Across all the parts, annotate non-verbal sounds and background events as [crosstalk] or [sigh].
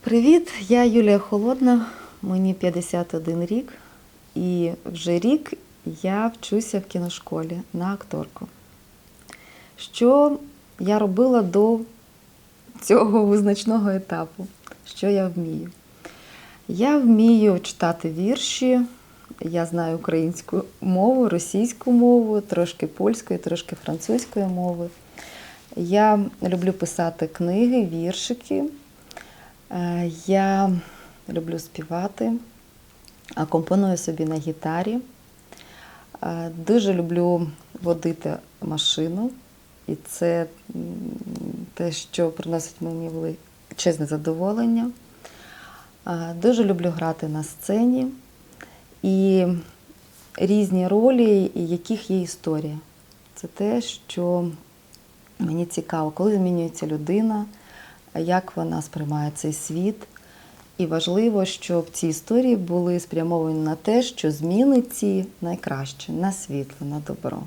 Привіт, я Юлія Холодна, мені 51 рік, і вже рік я вчуся в кіношколі на акторку. Що я робила до цього визначного етапу? Що я вмію? Я вмію читати вірші, я знаю українську мову, російську мову, трошки польської, трошки французької мови. Я люблю писати книги, віршики. Е, Я люблю співати, компоную собі на гітарі. Е, Дуже люблю водити машину, і це те, що приносить мені величезне задоволення. Е, Дуже люблю грати на сцені і різні ролі, яких є історія. Це те, що мені цікаво, коли змінюється людина, як вона сприймає цей світ. І важливо, щоб ці історії були спрямовані на те, що зміни ці найкраще, на світло, на добро.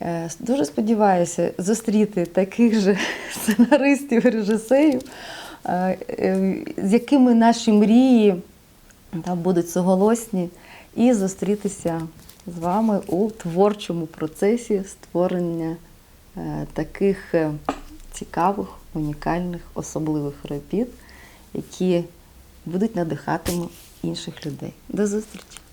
Е, Дуже сподіваюся зустріти таких же [laughs] сценаристів, режисерів, е, е, з якими наші мрії будуть суголосні, і зустрітися з вами у творчому процесі створення таких цікавих, унікальних, особливих робіт, які будуть надихати інших людей. До зустрічі!